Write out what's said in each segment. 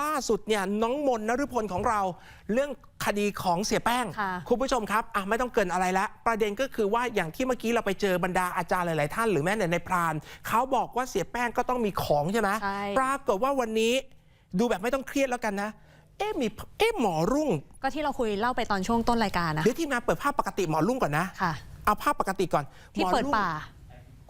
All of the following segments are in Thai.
ล่าสุดเนี่ยน้องมนนฤพลของเรา เรื่องคดีของเสียแป้ง ค่ะคุณผู้ชมครับอะไม่ต้องเกรินอะไรละประเด็นก็คือว่าอย่างที่เมื่อกี้เราไปเจอบรรดาอาจารย์หลาย ๆ ท่านหรือแม้แต่ในพรานเขาบอกว่าเสียแป้งก็ต้องมีของใช่ไหมใช่ ปรากฏว่าวันนี้ดูแบบไม่ต้องเครียดแล้วกันนะ เอ๊ะมีเอ๊ะหมอรุ่ง ก็ที่เราคุยเล่าไปตอนช่วงต้นรายการนะ เดี๋ยวทีมงานเปิดภาพปกติหมอรุ่งก่อนนะ ค่ะ เอาภาพปกติก่อนที่หมอเปิดรุ่งป่า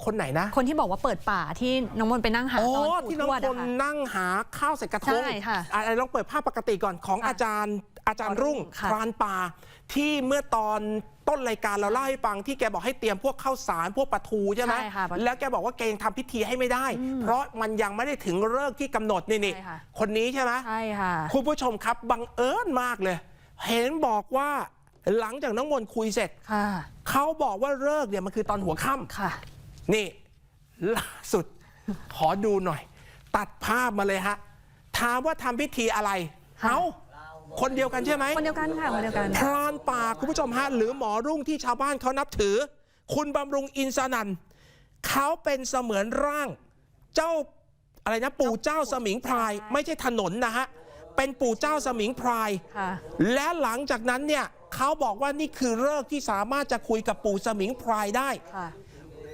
คนไหนนะคนที่บอกว่าเปิดป่าที่น้องมนต์ไปนั่งหาอ๋อตอนปู่ที่น้องทวดคอะนค่ะนั่งหาข้าวใส่กระทงใช่ค่ะอ่ลองเปิดภาพปกติก่อนของค่ะอาจารย์อาจารย์รุ่งค่ะพรานป่า ที่เมื่อตอนต้นรายการเราเล่าให้ฟังที่แกบอกให้เตรียมพวกข้าวสารพวกปลาทูใช่ไหมใช่ค่ะปลาทูแล้วแกบอกว่าแกยังทำพิธีให้ไม่ได้ เพราะมันยังไม่ได้ถึงเลิกษ์ที่กำหนดนี่นี่ใช่ค่ะคนนี้ใช่ไหมใช่ค่ะคุณผู้ชมครับบังเอิญมากเลย เห็นบอกว่าหลังจากน้องมนต์คุยเสร็จค่ะเขาบอกว่าเลิกษ์เนี่ยมันคือตอนหัวค่ำค่ะ นี่ล่าสุดขอดูหน่อย ตัดภาพมาเลยฮะถามว่าทำพิธีอะไรค่ะเอาคนเดียวกันใช่ไหมคนเดียวกันค่ะคนเดียวกันพรานป่าคุณผู้ชมฮะหรือหมอรุ่งที่ชาวบ้านเขานับถือ คุณบำรุงอินสนันท์เขาเป็นเสมือนร่างเจ้าอะไรนะปู่เจ้าสมิงพราย ไม่ใช่ถนนนะฮะเป็นปู่เจ้าสมิงพรายค่ะและหลังจากนั้นเนี่ยเขาบอกว่านี่คือเลิกษ์ที่สามารถจะคุยกับปู่สมิงพรายได้ค่ะ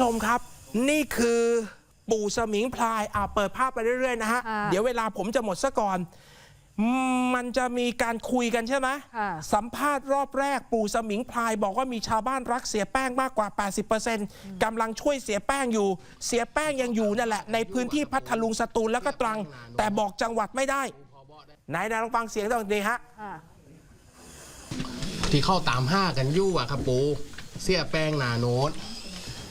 ชมครับ นี่คือปู่สมิงพลายอ่าเปิดภาพไปเรื่อย ๆ นะฮะ ค่ะ เดี๋ยวเวลาผมจะหมดซะก่อนอื มมันจะมีการคุยกันใช่ไหมค่ะสัมภาษณ์รอบแรกปู่สมิงพลายบอกว่ามีชาวบ้านรักเสียแป้งมากกว่า 80%กำลังช่วยเสียแป้งอยู่ เสียแป้งยังอยู่นั่นแหละ ในพื้นที่พัทลุงสตูลแล้วก็ตรัง แต่บอกจังหวัดไม่ได้ ไหนนะลองฟังเสียงตรงนี้ฮะค่ะที่เข้าตามห้ากันอยู่อะครับปูเสียแป้งหนาโนด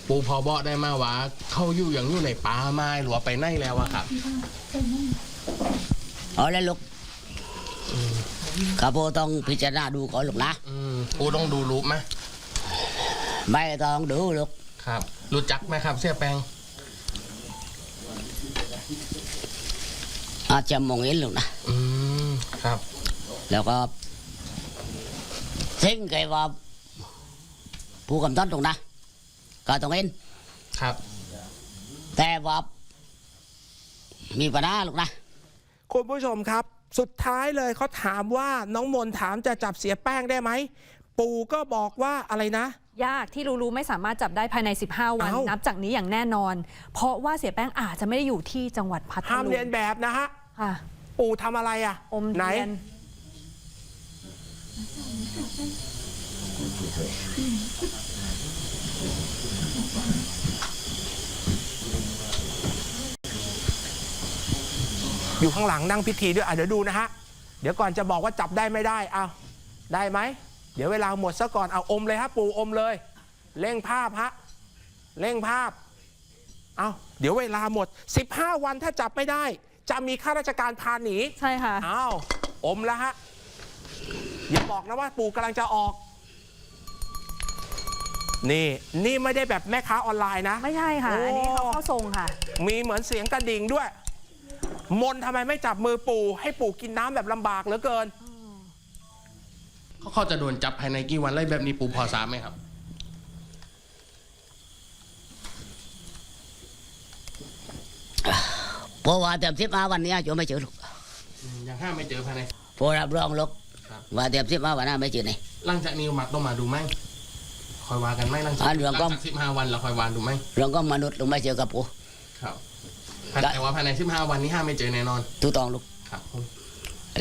ปูพอบอกได้มาว่า เข้าอยู่อย่างอยู่ในป่าไม้หรือว่าไปไหนแล้วอะครับเอาแล้วลูก ข้าพต้องพิจารณาดูก่อนลูกนะอืมปูต้องดูรูปไหมไม่ต้องดูลูกครับ รู้จักไหมครับ เสียแป้งอาจจะมองเห็นลูกนะอืมครับแล้วก็สิ่งไกว่า ผู้กำตันตรงนะก็ต้องเห็นครับ แต่ว่ามีปัญหาลูกนะ คุณผู้ชมครับ สุดท้ายเลยเขาถามว่าน้องมนต์ถามจะจับเสียแป้งได้ไหม ปู่ก็บอกว่าอะไรนะ ยากที่รู้ๆไม่สามารถจับได้ภายใน 15 วัน เอ้านันับจากนี้อย่างแน่นอน เพราะว่าเสียแป้งอาจจะไม่ได้อยู่ที่จังหวัดพัทห้ามลุงเรียนแบบนะฮะ ค่ะ ปู่ทำอะไรอะอมไหน เทียน อยู่ข้างหลังนั่งพิธีด้วยอะเดี๋ยวดูนะฮะ เดี๋ยวก่อนจะบอกว่าจับได้ไม่ได้เอาได้ไหม เดี๋ยวเวลาหมดซะก่อนเอาอมเลยฮะปู่อมเลย เร่งภาพฮะเร่งภาพเอาเดี๋ยวเวลาหมด 15 วันถ้าจับไม่ได้ จะมีข้าราชการพาหนีใช่ค่ะอ้าวอมแล้วฮะอย่าบอกนะว่าปู่กำลังจะออก นี่นี่ไม่ได้แบบแม่ค้าออนไลน์นะ ไม่ใช่ค่ะโอ้อันนี้เขาเข้าทรงค่ะ มีเหมือนเสียงกระดิ่งด้วย มนต์ทำไมไม่จับมือปู่ให้ปู่กินน้ำแบบลำบากเหลือเกิน เขาเขาจะโดนจับภายในกี่วันไล่แบบนี้ปูพอทราบไหมครับปเพราะว่าเต็มสิบห้าวันนี้จะไม่เจอลูกอืมยังห้ามไม่เจอภายใน พอรับรองลูกครับ ว่าเต็มสิบห้าวันนี้ไม่เจอไหน หลังจากนี้หมักต้องมาดูไหมคอยว่ากันไหมหลังจากอ่าเดี๋ยวก็สิบห้าวันเราคอยวานดูไหมเราก็มนุษย์ลูกไม่เจอกับกูครับ แต่ว่าภายในสิบห้าวันนี้ห้ามไม่เจอแน่นอน ถูกต้องลูก ครับผม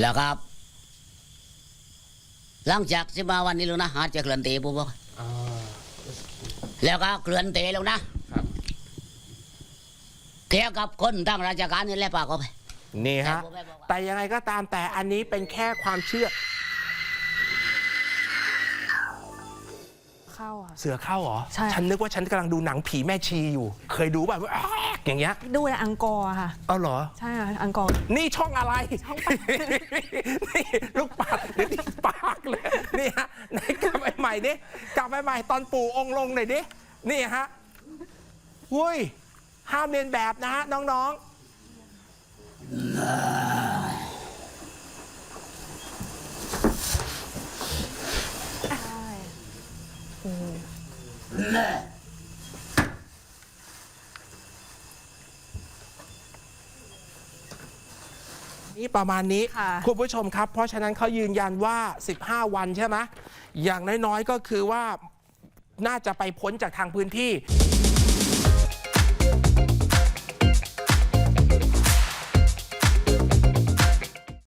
แล้วครับ หลังจากสิบห้าวันนี้ลูกนะอาจจะเคลื่อนเตะปูบอกอ่าแล้วก็เคลื่อนเตะลูกนะครับเกี่ยวกับคนตั้งราชการนี่แหละปากเขาไปนี่ฮะแต่ผมไม่บอกว่าแต่ยังไงก็ตามแต่อันนี้เป็นแค่ความเชื่อ เข้าอะ เสือเข้าเหรอ ใช่ ฉันนึกว่าฉันกำลังดูหนังผีแม่ชีอยู่ เคยดูแบบว่า อย่างเงี้ยดูในอังกอร์ค่ะ เอาเหรอ ใช่ค่ะอังกอร์ นี่ช่องอะไร ช่องปากนี่ลูกปากเดี๋ยวนี่ปากเลยนี่ฮะไหนกลับไปใหม่ดิกลับไปใหม่ตอนปู่องค์ลงหน่อยดินี่ฮะอุ้ยห้ามเรียนแบบนะฮะน้องๆ นี่ประมาณนี้ ค่ะ คุณผู้ชมครับ เพราะฉะนั้นเขายืนยันว่า 15 วันใช่ไหมอย่างน้อยๆก็คือว่าน่าจะไปพ้นจากทางพื้นที่